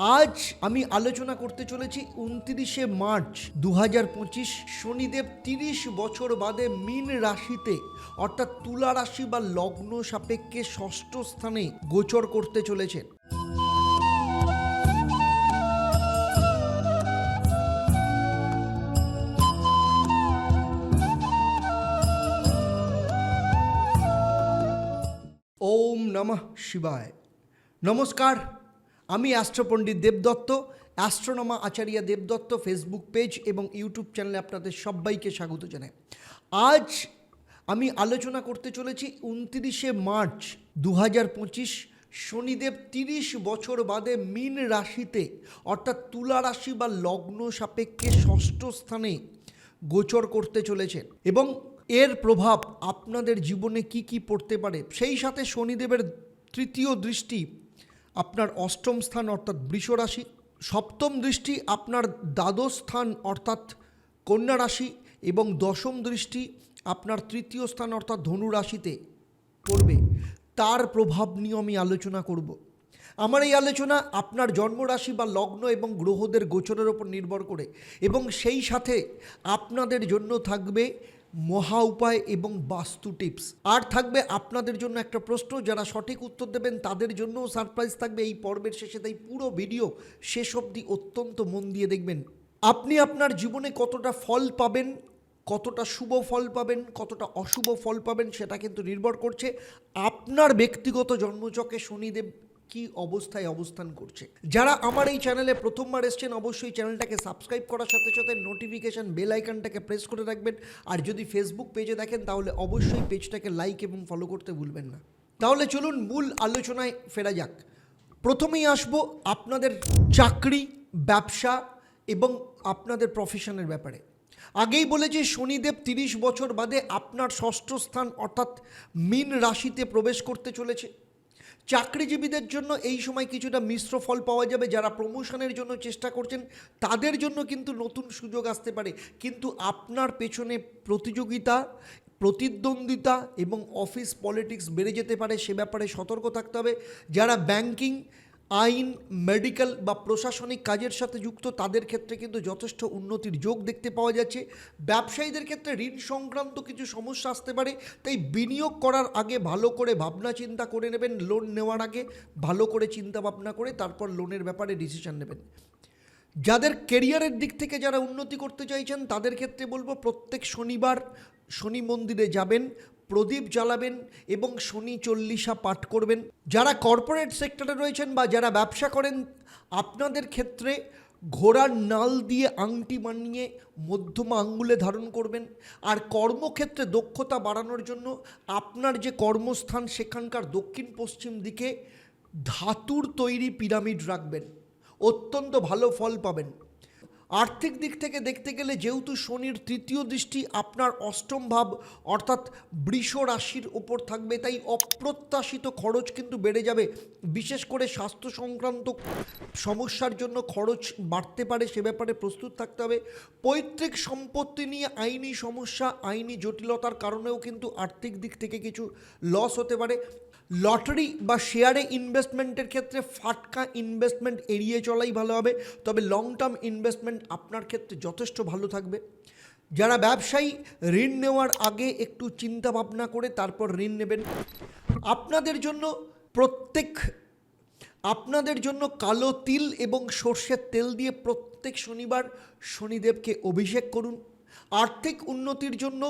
আজ আমি আলোচনা করতে চলেছি উনত্রিশে মার্চ দু পঁচিশ শনিদেব তিরিশ বছর বাদে মীন রাশিতে, অর্থাৎ তুলা রাশি বা লগ্ন সাপেক্ষে ষষ্ঠ স্থানে গোচর করতে চলেছেন। ওম নমঃ শিবায়। নমস্কার। আমি অ্যাস্ট্রোপণ্ডিত দেবদত্ত, অ্যাস্ট্রোনমা আচার্য দেবদত্ত ফেসবুক পেজ এবং ইউটিউব চ্যানেলে আপনাদের সবাইকে স্বাগত জানাই। আজ আমি আলোচনা করতে চলেছি উনত্রিশে মার্চ দু হাজার পঁচিশ, শনিদেব তিরিশ বছর বাদে মীন রাশিতে, অর্থাৎ তুলা রাশি বা লগ্ন সাপেক্ষে ষষ্ঠ স্থানে গোচর করতে চলেছেন। এবং এর প্রভাব আপনাদের জীবনে কি কি পড়তে পারে, সেই সাথে শনিদেবের তৃতীয় দৃষ্টি আপনার অষ্টম স্থান অর্থাৎ বৃষ রাশি, সপ্তম দৃষ্টি আপনার দ্বাদশ স্থান অর্থাৎ কন্যা রাশি এবং দশম দৃষ্টি আপনার তৃতীয় স্থান অর্থাৎ ধনু রাশিতে পড়বে। তার প্রভাব নিয়ে আমি আলোচনা করব। আমার এই আলোচনা আপনার জন্মরাশি বা লগ্ন এবং গ্রহদের গোচরের ওপর নির্ভর করে এবং সেই সাথে আপনাদের জন্য থাকবে মহা উপায় এবং বাস্তু টিপস। আর থাকবে আপনাদের জন্য একটা প্রশ্ন, যারা সঠিক উত্তর দেবেন তাদের জন্যও সারপ্রাইজ থাকবে। এই পর্বের শেষে তাই পুরো ভিডিও শেষ অবধি অত্যন্ত মন দিয়ে দেখবেন। আপনি আপনার জীবনে কতটা ফল পাবেন, কতটা শুভ ফল পাবেন, কতটা অশুভ ফল পাবেন, সেটা কিন্তু নির্ভর করছে আপনার ব্যক্তিগত জন্মচকে শনিদেব কি অবস্থায় অবস্থান করছে। যারা আমার এই চ্যানেলে প্রথমবার এসছেন, অবশ্যই চ্যানেলটাকে সাবস্ক্রাইব করার সাথে সাথে নোটিফিকেশান বেল আইকনটাকে প্রেস করে রাখবেন। আর যদি ফেসবুক পেজে দেখেন, তাহলে অবশ্যই পেজটাকে লাইক এবং ফলো করতে ভুলবেন না। তাহলে চলুন মূল আলোচনায় ফেরা যাক। প্রথমেই আসব আপনাদের চাকরি, ব্যবসা এবং আপনাদের প্রফেশনের ব্যাপারে। আগেই বলেছি, শনিদেব তিরিশ বছর বাদে আপনার ষষ্ঠ স্থান অর্থাৎ মীন রাশিতে প্রবেশ করতে চলেছে। চাকরিজীবীদের জন্য এই সময় কিছুটা মিশ্র ফল পাওয়া যাবে, যারা প্রমোশনের জন্য চেষ্টা করছেন, তাদের জন্য কিন্তু নতুন সুযোগ আসতে পারে। কিন্তু আপনার পেছনে প্রতিযোগিতা, প্রতিদ্বন্দ্বিতা এবং অফিস পলিটিক্স বেড়ে যেতে পারে, সে ব্যাপারে সতর্ক থাকতে হবে। যারা ব্যাংকিং আইন, মেডিকেল বা প্রশাসনিক কাজের সাথে যুক্ত তাদের ক্ষেত্রে কিন্তু যথেষ্ট উন্নতির যোগ দেখতে পাওয়া যাচ্ছে। ব্যবসায়ীদের ক্ষেত্রে ঋণ সংক্রান্ত কিছু সমস্যা আসতে পারে, তাই বিনিয়োগ করার আগে ভালো করে ভাবনা চিন্তা করে নেবেন লোন নেওয়ার আগে ভালো করে চিন্তা ভাবনা করে তারপর লোনের ব্যাপারে ডিসিশন নেবেন। যাদের কেরিয়ারের দিক থেকে যারা উন্নতি করতে চাইছেন, তাদের ক্ষেত্রে বলব প্রত্যেক শনিবার শনি মন্দিরে যাবেন প্রদীপ জ্বালাবেন এবং শনি চল্লিশা পাঠ করবেন। যারা কর্পোরেট সেক্টরে রয়েছেন বা যারা ব্যবসা করেন, আপনাদের ক্ষেত্রে ঘোড়ার নাল দিয়ে আংটি বানিয়ে মধ্যমা আঙ্গুলে ধারণ করবেন। আর কর্মক্ষেত্রে দক্ষতা বাড়ানোর জন্য আপনার যে কর্মস্থান, সেখানকার দক্ষিণ পশ্চিম দিকে ধাতুর তৈরি পিরামিড রাখবেন। অত্যন্ত ভালো ফল পাবেন। আর্থিক দিক থেকে দেখতে গেলে যেহেতু শনির তৃতীয় দৃষ্টি আপনার অষ্টম ভাব, অর্থাৎ বৃষ রাশির ওপর থাকবে, তাই অপ্রত্যাশিত খরচ কিন্তু বেড়ে যাবে। বিশেষ করে স্বাস্থ্য সংক্রান্ত সমস্যার জন্য খরচ বাড়তে পারে, সে ব্যাপারে প্রস্তুত থাকতে হবে। পৈতৃক সম্পত্তি নিয়ে আইনি সমস্যা, আইনি জটিলতার কারণেও কিন্তু আর্থিক দিক থেকে কিছু লস হতে পারে। লটারি বা শেয়ারে ইনভেস্টমেন্টের ক্ষেত্রে ফাটকা ইনভেস্টমেন্ট এড়িয়ে চলাই ভালো হবে। তবে লং টার্ম ইনভেস্টমেন্ট আপনার ক্ষেত্রে যথেষ্ট ভালো থাকবে। যারা ব্যবসায়ী, ঋণ নেওয়ার আগে একটু চিন্তা ভাবনা করে তারপর ঋণ নেবেন। আপনাদের জন্য প্রত্যেক, আপনাদের জন্য কালো তিল এবং সর্ষের তেল দিয়ে প্রত্যেক শনিবার শনিদেবকে অভিষেক করুন। আর্থিক উন্নতির জন্য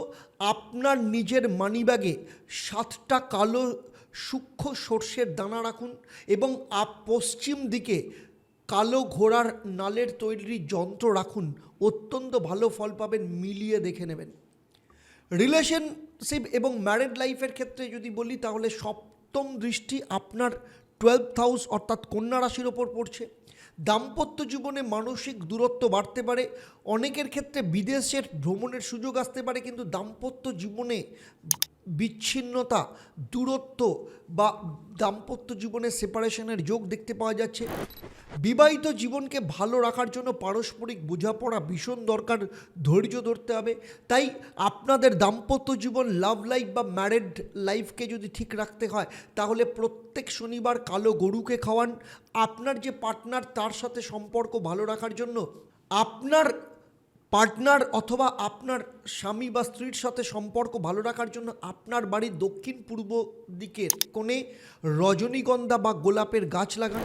আপনার নিজের মানিব্যাগে সাতটা কালো সূক্ষ্ম সর্ষের দানা রাখুন এবং আপ পশ্চিম দিকে কালো ঘোড়ার নালের তৈরি যন্ত্র রাখুন। অত্যন্ত ভালো ফল পাবেন, মিলিয়ে দেখে নেবেন। রিলেশনশিপ এবং ম্যারেড লাইফের ক্ষেত্রে যদি বলি, তাহলে সপ্তম দৃষ্টি আপনার টুয়েলভ হাউস অর্থাৎ কন্যা রাশির ওপর পড়ছে। দাম্পত্য জীবনে মানসিক দূরত্ব বাড়তে পারে। অনেকের ক্ষেত্রে বিদেশের ভ্রমণের সুযোগ আসতে পারে, কিন্তু দাম্পত্য জীবনে বিচ্ছিন্নতা, দূরত্ব বা দাম্পত্য জীবনে সেপারেশনের যোগ দেখতে পাওয়া যাচ্ছে। বিবাহিত জীবনকে ভালো রাখার জন্য পারস্পরিক বোঝাপড়া ভীষণ দরকার, ধৈর্য ধরতে হবে। তাই আপনাদের দাম্পত্য জীবন লাভ লাইফ বা ম্যারেড লাইফকে যদি ঠিক রাখতে হয়, তাহলে প্রত্যেক শনিবার কালো গরুকে খাওয়ান। আপনার যে পার্টনার তার সাথে সম্পর্ক ভালো রাখার জন্য আপনার পার্টনার অথবা আপনার স্বামী বা স্ত্রীর সাথে সম্পর্ক ভালো রাখার জন্য আপনার বাড়ির দক্ষিণ পূর্ব দিকের কোণে রজনীগন্ধা বা গোলাপের গাছ লাগান।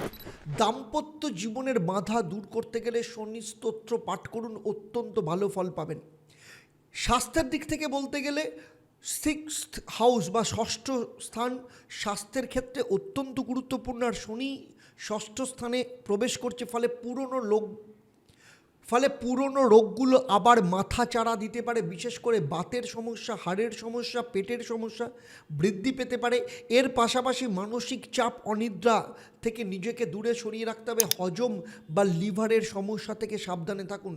দাম্পত্য জীবনের বাধা দূর করতে গেলে শনি স্তোত্র পাঠ করুন, অত্যন্ত ভালো ফল পাবেন। স্বাস্থ্যের দিক থেকে বলতে গেলে সিক্স হাউস বা ষষ্ঠ স্থান স্বাস্থ্যের ক্ষেত্রে অত্যন্ত গুরুত্বপূর্ণ। আর শনি ষষ্ঠ স্থানে প্রবেশ করছে ফলে পুরনো লোক ফলে পুরনো রোগগুলো আবার মাথা চাড়া দিতে পারে, বিশেষ করে বাতের সমস্যা, হাড়ের সমস্যা, পেটের সমস্যা বৃদ্ধি পেতে পারে। এর পাশাপাশি মানসিক চাপ, অনিদ্রা থেকে নিজেকে দূরে সরিয়ে রাখতে হবে। হজম বা লিভারের সমস্যা থেকে সাবধানে থাকুন।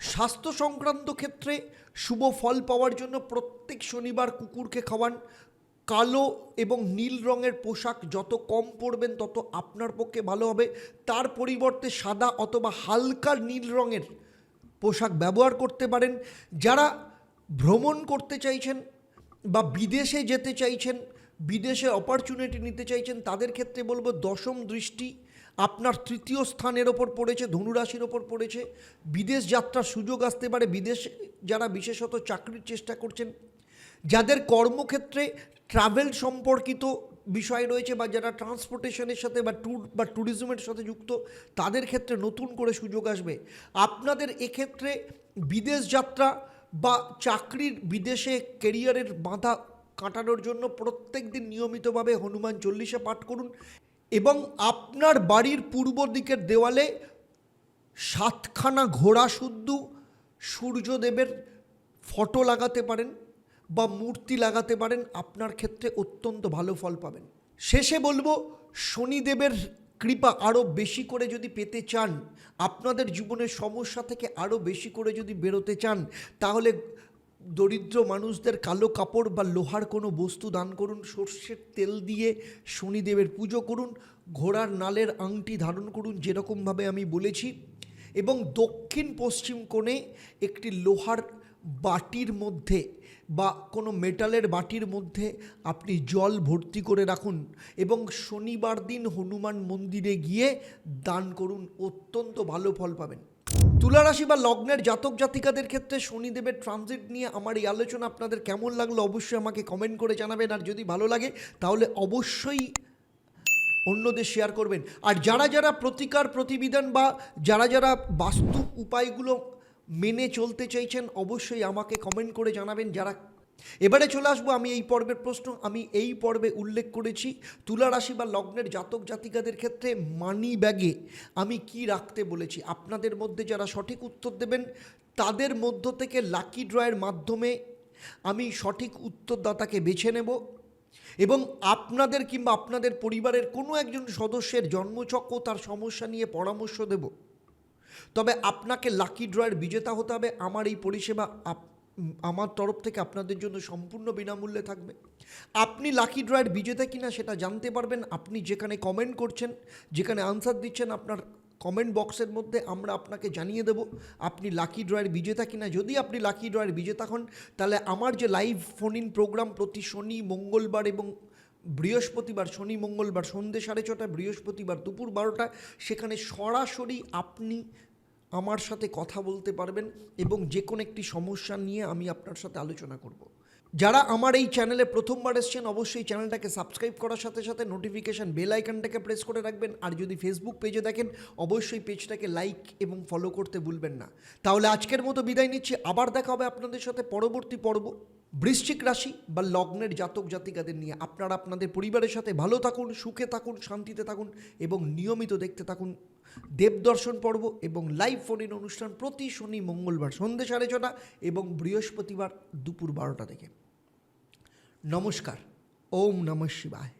স্বাস্থ্য সংক্রান্ত ক্ষেত্রে শুভ ফল পাওয়ার জন্য প্রত্যেক শনিবার কুকুরকে খাওয়ান। কালো এবং নীল রঙের পোশাক যত কম পরবেন তত আপনার পক্ষে ভালো হবে। তার পরিবর্তে সাদা অথবা হালকা নীল রঙের পোশাক ব্যবহার করতে পারেন। যারা ভ্রমণ করতে চাইছেন বা বিদেশে যেতে চাইছেন, বিদেশে অপরচুনিটি নিতে চাইছেন, তাদের ক্ষেত্রে বলব দশম দৃষ্টি আপনার তৃতীয় স্থানের ওপর পড়েছে, ধনুরাশির ওপর পড়েছে। বিদেশ যাত্রার সুযোগ আসতে পারে। বিদেশ যারা বিশেষত চাকরির চেষ্টা করছেন, যাদের কর্মক্ষেত্রে ট্রাভেল সম্পর্কিত বিষয় রয়েছে বা যারা ট্রান্সপোর্টেশনের সাথে বা ট্যুর বা ট্যুরিজমের সাথে যুক্ত, তাদের ক্ষেত্রে নতুন করে সুযোগ আসবে। আপনাদের এক্ষেত্রে বিদেশ যাত্রা বা চাকরির বিদেশে কেরিয়ারের বাধা কাটানোর জন্য প্রত্যেক দিন নিয়মিতভাবে হনুমান চল্লিশে পাঠ করুন এবং আপনার বাড়ির পূর্ব দিকের দেওয়ালে সাতখানা ঘোড়া শুদ্ধ সূর্যদেবের ফটো লাগাতে পারেন। বা মূর্তি লাগাতে পারেন, আপনার ক্ষেত্রে অত্যন্ত ভালো ফল পাবেন। শেষে বলব, শনিদেবের কৃপা আরও বেশি করে যদি পেতে চান, আপনাদের জীবনের সমস্যা থেকে আরও বেশি করে যদি বেরোতে চান, তাহলে দরিদ্র মানুষদের কালো কাপড় বা লোহার কোনো বস্তু দান করুন, সর্ষের তেল দিয়ে শনিদেবের পুজো করুন, ঘোড়ার নালের আংটি ধারণ করুন, যেরকমভাবে আমি বলেছি, এবং দক্ষিণ পশ্চিম কোণে একটি লোহার বাটির মধ্যে বা কোনো মেটালের বাটির মধ্যে আপনি জল ভর্তি করে রাখুন এবং শনিবার দিন হনুমান মন্দিরে গিয়ে দান করুন, অত্যন্ত ভালো ফল পাবেন। তুলারাশি বা লগ্নের জাতক জাতিকাদের ক্ষেত্রে শনিদেবের ট্রানজিট নিয়ে আমার এই আলোচনা আপনাদের কেমন লাগল অবশ্যই আমাকে কমেন্ট করে জানাবেন, আর যদি ভালো লাগে তাহলে অবশ্যই অন্যদের শেয়ার করবেন। আর যারা যারা প্রতিকার প্রতিবিধান বা যারা যারা বাস্তু উপায়গুলো মেনে চলতে চাইছেন, অবশ্যই আমাকে কমেন্ট করে জানাবেন যারা। এবারে চলে আসব আমি এই পর্বের প্রশ্ন, আমি এই পর্বে উল্লেখ করেছি তুলা রাশি বা লগ্নের জাতক জাতিকাদের ক্ষেত্রে মানি ব্যাগে আমি কি রাখতে বলেছি। আপনাদের মধ্যে যারা সঠিক উত্তর দেবেন, তাদের মধ্য থেকে লাকি ড্রয়ের মাধ্যমে আমি সঠিক উত্তরদাতাকে বেছে নেব এবং আপনাদের কিংবা আপনাদের পরিবারের কোনো একজন সদস্যের জন্মচক্র তার সমস্যা নিয়ে পরামর্শ দেব। তবে আপনাকে লাকি ড্রয়ের বিজেতা হতে হবে। আমার এই পরিষেবা আমার তরফ থেকে আপনাদের জন্য সম্পূর্ণ বিনামূল্যে থাকবে। আপনি লাকি ড্রয়ের বিজেতা কিনা সেটা জানতে পারবেন। আপনি যেখানে কমেন্ট করছেন, যেখানে আনসার দিচ্ছেন আপনার কমেন্ট বক্সের মধ্যে আমরা আপনাকে জানিয়ে দেব আপনি লাকি ড্রয়ের বিজেতা কিনা। যদি আপনি লাকি ড্রয়ের বিজেতা হন, তাহলে আমার যে লাইভ ফোন ইন প্রোগ্রাম প্রতি শনি, মঙ্গলবার এবং বৃহস্পতিবার, শনি, মঙ্গলবার সন্ধ্যে সাড়ে ছটা বৃহস্পতিবার দুপুর বারোটা সেখানে সরাসরি আপনি আমার সাথে কথা বলতে পারবেন এবং যে কোনো একটি সমস্যা নিয়ে আমি আপনার সাথে আলোচনা করব। যারা আমার এই চ্যানেলে প্রথমবার এসছেন, অবশ্যই চ্যানেলটাকে সাবস্ক্রাইব করার সাথে সাথে নোটিফিকেশান বেল আইকনটাকে প্রেস করে রাখবেন। আর যদি ফেসবুক পেজে দেখেন, অবশ্যই পেজটাকে লাইক এবং ফলো করতে ভুলবেন না। তাহলে আজকের মতো বিদায় নিচ্ছি। আবার দেখা হবে আপনাদের সাথে পরবর্তী পর্ব, বৃশ্চিক রাশি বা লগ্নের জাতক জাতিকাদের নিয়ে। আপনারা আপনাদের পরিবারের সাথে ভালো থাকুন, সুখে থাকুন, শান্তিতে থাকুন এবং নিয়মিত দেখতে থাকুন। দেবদর্শন পর্ব এবং লাইভ ফোন ইন অনুষ্ঠান প্রতি শনি, মঙ্গলবার সন্ধ্যে সাড়ে ছটা এবং বৃহস্পতিবার দুপুর বারোটা থেকে। নমস্কার, ওম নমঃ শিবায়।